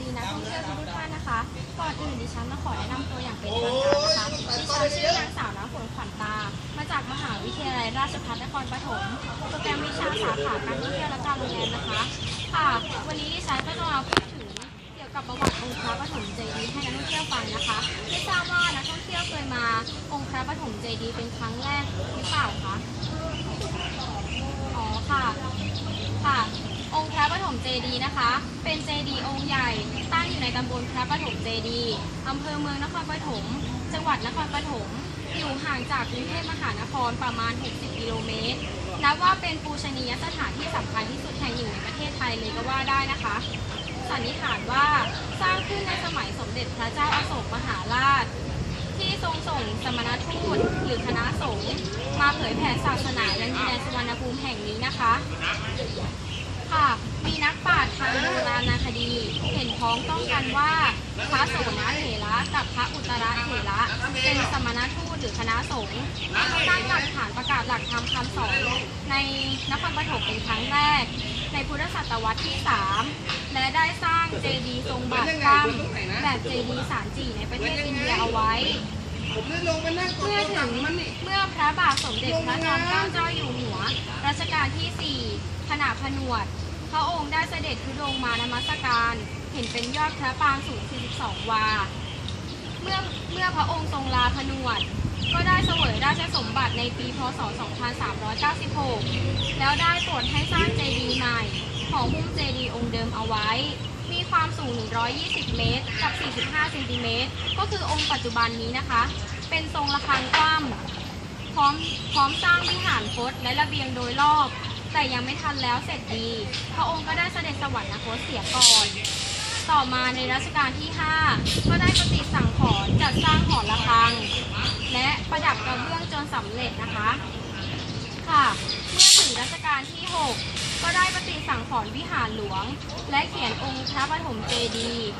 ดีนักท่องเที่ยวทุกท่านนะคะ ก่อนอื่นดิฉันมาขอแนะนำตัวอย่างเป็นทางการนะคะดิฉันชื่อนางสาวน้ำฝนขวัญตา มาจากมหาวิทยาลัยราชภัฏนครปฐมโปรแกรมวิชาสาขาการท่องเที่ยวและการโรงแรมนะคะ ค่ะ วันนี้ดิฉันก็จะมาพูดถึงเกี่ยวกับประวัติองค์พระปฐมเจดีย์ให้นักท่องเที่ยวฟังนะคะไม่ทราบว่านักท่องเที่ยวเคยมาองค์พระปฐมเจดีย์เป็นครั้งแรกหรือเปล่าคะ อ๋อค่ะ ค่ะ องค์พระปฐมเจดีย์นะคะ เป็นเจดีย์องค์ใหญ่ตั้งอยู่ในตำบลพระปฐมเจดีย์อำเภอเมืองนครปฐม จังหวัดนครปฐม อยู่ห่างจากกรุงเทพมหานครประมาณ 60 กิโลเมตร นับว่าเป็นปูชนียสถานที่สำคัญที่สุดแห่งหนึ่งในประเทศไทยเลยก็ว่าได้นะคะ สันนิษฐานว่าสร้างขึ้นในสมัยสมเด็จพระเจ้าอโศกมหาราชที่ทรงส่งสมณทูตหรือคณะสงฆ์มาเผยแผ่ศาสนายังดินแดนสุวรรณภูมิแห่งนี้นะคะ ค่ะ มีนักปราชญ์ทางโบราณคดี เห็นพ้องต้องกันว่าพระโสนเถระกับพระอุตระเถระเป็นสมณทูตหรือคณะสงฆ์ตั้งหลักฐานประกาศหลักธรรมคำสอนในนครปฐมเป็นครั้งแรก ในพุทธศตวรรษที่ 3 และได้สร้างเจดีย์ทรงบาทกล้ำแบบเจดีย์สารจีในประเทศอินเดียเอาไว้ ผมได้ลงไปนั่งกดเมื่อโทรศัถึงมันนี่ เมื่อพระบาทสมเด็จพระจอมเกล้าเจ้าอยู่หัว รัชกาลที่ 4 ขณะผนวด พระองค์ได้เสด็จทุดงค์มานมัสการ เห็นเป็นยอดพระปรางสูง 42 วา เมื่อเมื่อพระองค์ทรงลาผนวด ก็ได้เสวยราชสมบัติในปีพศ 2396 แล้วได้โปรดให้สร้างเจดีย์ใหม่ ของหุ้มเจดีย์องค์เดิมเอาไว้ ความสูง 120 เมตร กับ 45เซนติเมตร ก็คือองค์ปัจจุบันนี้นะคะ เป็นทรงระฆังคว่ำพร้อมพร้อมสร้างวิหารคตและระเบียงโดยรอบ แต่ยังไม่ทันแล้วเสร็จดี พระองค์ก็ได้เสด็จสวรรคตเสียก่อน ต่อมาในรัชกาลที่ 5 ก็ได้ปฏิสั่งขรณ์จัดสร้างหอระฆัง และประดับกระเบื้องจนสำเร็จนะคะ ค่ะ เมื่อถึงรัชกาลที่ 6 ก็ได้ปฏิสังขรณ์วิหารหลวง และเขียนองค์พระปฐมเจดีย์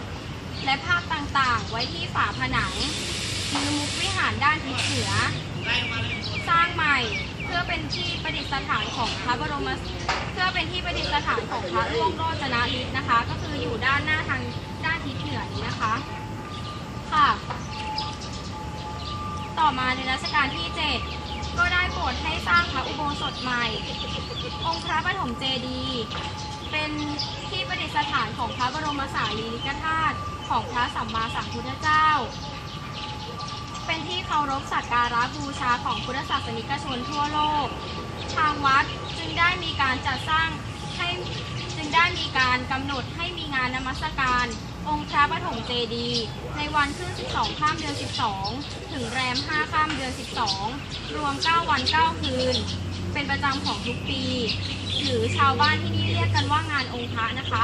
และภาพต่างๆ ไว้ที่ฝาผนังมือมุกวิหารด้านทิศเหนือ สร้างใหม่เพื่อเป็นที่ประดิษฐานของพระบรมเพื่อเป็นที่ประดิษฐานของพระร่วงโรจนฤทธิ์นะคะ ก็คืออยู่ด้านหน้าทางด้านทิศเหนือนี้นะคะ ค่ะ ต่อมาในรัชกาลที่ 7 ก็ได้โปรดให้สร้างพระอุโบสถใหม่ องค์พระปฐมเจดีย์เป็นที่ประดิษฐานของพระบรมสารีริกธาตุของพระสัมมาสัมพุทธเจ้า เป็นที่เคารพสักการะบูชาของพุทธศาสนิกชนทั่วโลก ทางวัดจึงได้มีการจัดสร้างให้จึงได้มีการกำหนดให้มีงานนมัสการ องค์พระปฐมเจดีย์ในวันขึ้น 12 ข้ามเดือน 12 ถึงแรม 5 ข้ามเดือน 12 รวม 9 วัน 9 คืน เป็นประจำของทุกปี หรือชาวบ้านที่นี่เรียกกันว่างานองค์พระนะคะ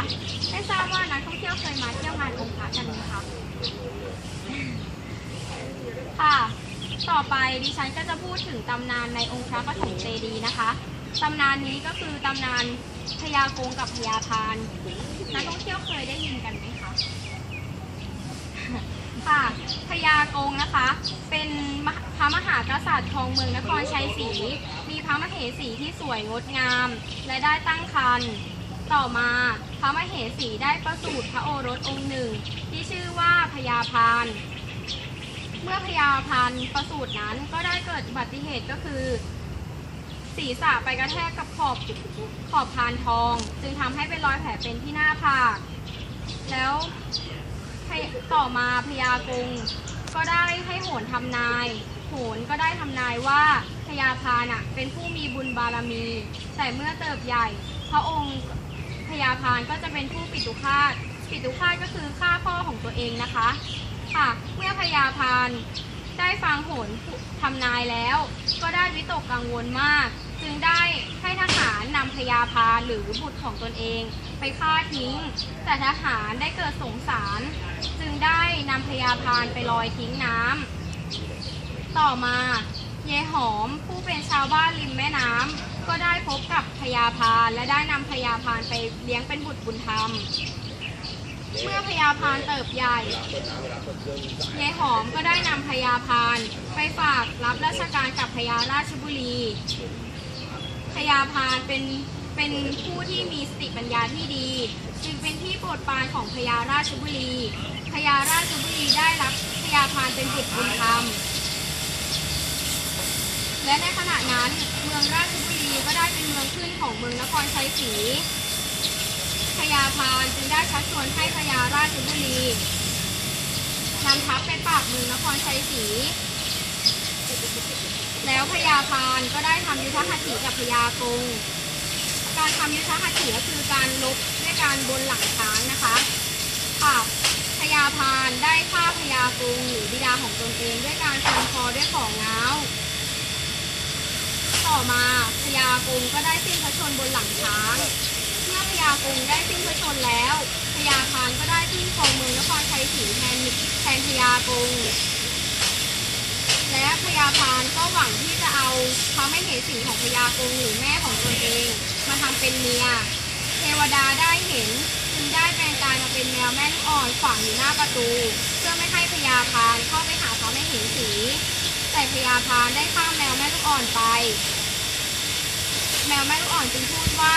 ไม่ทราบว่านักท่องเที่ยวเคยมาเที่ยวงานองค์พระกันไหมคะ ค่ะ ต่อไปดิฉันก็จะพูดถึงตำนานในองค์พระปฐมเจดีย์นะคะตำนานนี้ก็คือตำนานพญากงกับพญาพาน นักท่องเที่ยวเคยได้ยินกันไหม ค่ะพญากงนะคะ เป็นพระมหากษัตริย์ของเมืองนครชัยศรี มีพระมเหสีที่สวยงดงาม และได้ตั้งครรภ์ต่อมาพระมเหสีได้ประสูติพระโอรสองค์หนึ่ง ที่ชื่อว่าพญาพานเมื่อพญาพันประสูตินั้นก็ได้เกิดอุบัติเหตุก็คือ ศีรษะไปกระแทกกับขอบขอบพานทอง จึงทำให้เป็นรอยแผลเป็นที่หน้าผาก แล้ว ต่อมาพญากรุง ก็ได้ให้โหนทำนาย โหนก็ได้ทำนายว่าพญาพานะเป็นผู้มีบุญบารมี แต่เมื่อเติบใหญ่ พระองค์พญาพานก็จะเป็นผู้ปิตุฆาตปิตุฆาตก็คือฆ่าพ่อของตัวเองนะคะ ค่ะ เมื่อพญาพานได้ฟังโหนทำนายแล้ว ก็ได้วิตกกังวลมาก จึงได้ให้ทหารนำพญาพาหรือบุตรของตนเอง ไปฆ่าทิ้ง แต่ทหารได้เกิดสงสาร จึงได้นำพญาพานไปลอยทิ้งน้ำต่อมา เยหอมผู้เป็นชาวบ้านริมแม่น้ำก็ได้พบกับพญาพานและได้นำพญาพานไปเลี้ยงเป็นบุตรบุญธรรมเมื่อพญาพานเติบใหญ่ยายหอมก็ได้นำพญาพานไปฝากรับราชการกับพญาราชบุรี พญาพานเป็นเป็นผู้ที่มีสติปัญญาที่ดี จึงเป็นที่โปรดดปานของพญาราชบุรีพญาราชบุรีได้รับพญาพานเป็นบุตรบุญธรรม และในขณะนั้นเมืองราชบุรีก็ได้เป็นเมืองขึ้นของเมืองนครชัยศรีพญาพานจึงได้ชักชวนให้พญาราชบุรีนำทัพไปปราบเมืองนครชัยศรี แล้วพญาพานก็ได้ทำยุทธหัตถีกับพญากง การทำยุทธหัตถีก็คือการลบด้วยการบนหลังช้างนะคะค่ะพญาพานได้ฆ่าพญากงหรือบิดาของตนเอง ด้วยการฟันคอด้วยของง้าวต่อมาพญากงก็ได้สิ้นพระชนบนหลังช้าง เมื่อพญากงได้สิ้นพระชนแล้วพญาพานก็ได้ขึ้นครองเมืองนครชัยศรีแทนแทนพญากง และพญาพานก็หวังที่จะเอาพระมเหสีของพญากงหรือแม่ของตนเอง มาทำเป็นเมีย เทวดาได้เห็นจึงได้แปลงกายมาเป็นแมวแม่ลูกอ่อนขวางอยู่หน้าประตู เพื่อไม่ให้พญาพานเข้าไปหาพระมเหสี แต่พญาพานได้ฆ่ามแมวแม่ลูกอ่อนไป แมวแม่ลูกอ่อนจึงพูดว่า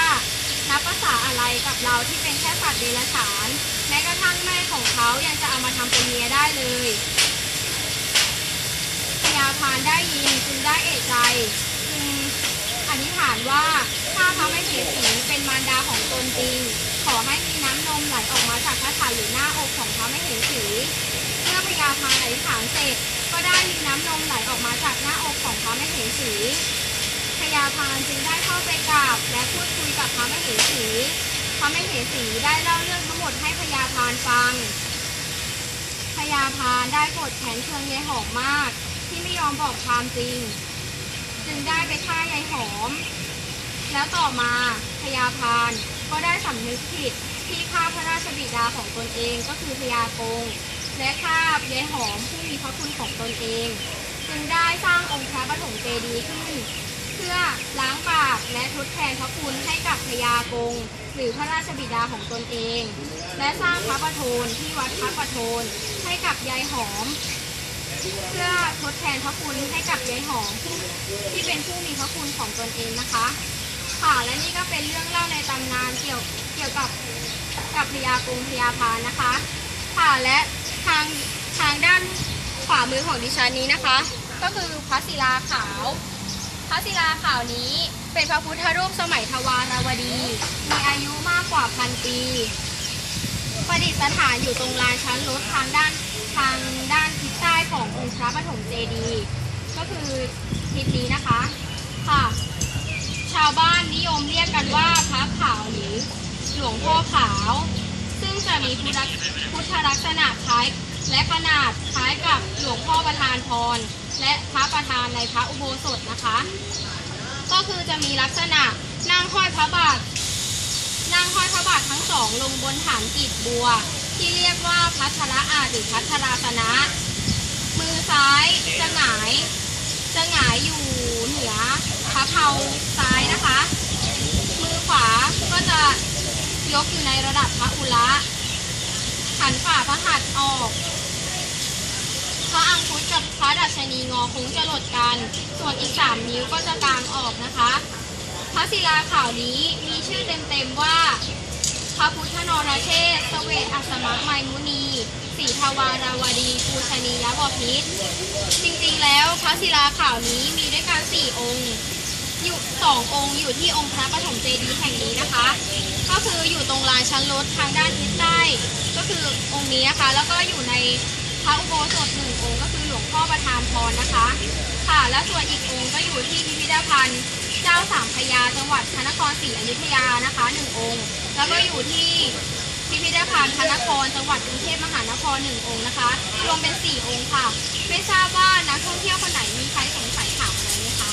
นับภาษาอะไรกับเราที่เป็นแค่สัตว์เดรัจฉาน แม้กระทั่งแม่ของเขายังจะเอามาทำเป็นเมียได้เลย พญาพานได้ยินจึงได้เอะใจจึงอธิษฐานว่าถ้าพระไม่เหสีเป็นมารดาของตนจริง ขอให้มีน้ำนมไหลออกมาจากพระฐานหรือหน้าอกของพระไม่เหสีเมื่อพญาพานอธิษฐานเสร็จก็ได้มีน้ำนมไหลออกมาจากหน้าอกของพระไม่เหสีพญาพานจึงได้เข้าไปกราบและพูดคุยกับพระมเหสีพระมเหสีได้เล่าเรื่องทั้งหมดให้พญาพานฟังพญาพานได้โกรธแค้นเคืองยายหอมมาก ยอมบอกความจริง จึงได้ไปฆ่ายายหอม แล้วต่อมาพญาพานก็ได้สำนึกผิดที่ฆ่าพระราชบิดาของตนเองก็คือพญากงและฆ่ายายหอมผู้มีพระคุณของตนเอง จึงได้สร้างองค์พระปฐมเจดีย์ขึ้น เพื่อล้างบาปและทดแทนพระคุณให้กับพญากงหรือพระราชบิดาของตนเอง และสร้างพระประโทนที่วัดพระประโทนให้กับยายหอม เพื่อทดแทนพระคุณให้กับยายหอมผู้ที่เป็นผู้มีพระคุณของตนเองนะคะ ค่ะและนี่ก็เป็นเรื่องเล่าในตำนานเกี่ยวเกี่ยวกับกับพญากรุงพญาพานนะคะ ค่ะและทางทางด้านขวามือของดิฉันนี้นะคะ ก็คือพระศิลาขาว พระศิลาขาวนี้เป็นพระพุทธรูปสมัยทวารวดี มีอายุมากกว่าพันปีประดิษฐานอยู่ตรงลานชั้นรถทางด้านทางด้านทิศใต้ ขององค์พระปฐมเจดีย์ก็คือทิศนี้นะคะค่ะ ชาวบ้านนิยมเรียกกันว่าพระขาวหรือหลวงพ่อขาว ซึ่งจะมีพุทธพุทธลักษณะคล้ายและขนาดคล้ายกับหลวงพ่อประธานพร และพระประธานในพระอุโบสถนะคะ ก็คือจะมีลักษณะนั่งห้อยพระบาทนั่งห้อยพระบาททั้งสองลงบนฐานกีบบัว ที่เรียกว่าพัทระอาหรือพัทราสนะ ซ้ายจะหงายจะหงายอยู่เหนือพระเพาซ้ายนะคะ มือขวาก็จะยกอยู่ในระดับพระอุระหันฝ่าพระหัตถ์ออกพระอังคุดกับพระดัชนีงอคงจะหลดกัน ส่วนอีกสามนิ้วก็จะกางออกนะคะ พระศิลาข่าวนี้มีชื่อเต็มๆว่า พระพุทธนรเชษฐ์เสวตอัสมะไมมุนี สีทวาราวดีปูชนียบพิษจริงๆแล้วพระศิลาขาวนี้มีด้วยกันสี่องค์อยู่สององค์อยู่ที่องค์พระปฐมเจดีย์แห่งนี้นะคะ ก็คืออยู่ตรงลานชั้นรถทางด้านทิศใต้ก็คือองค์นี้นะคะ แล้วก็อยู่ในพระอุโบสถหนึ่งองค์ ก็คือหลวงพ่อประธานพรนะคะ ค่ะ และส่วนอีกองค์ก็อยู่ที่พิพิธภัณฑ์เจ้าสามพยาจังหวัดพระนครศรีอยุธยานะคะหนึ่งองค์ แล้วก็อยู่ที่ พิพิธภัณฑ์พระนครจังหวัดกรุงเทพมหานครหนึ่งองค์นะคะ รวมเป็น 4 องค์ค่ะ ไม่ทราบว่านักท่องเที่ยวคนไหนมีใครสงสัยถามอะไรไหมคะ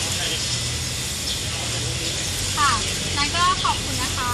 ค่ะ นั่นก็ขอบคุณนะคะ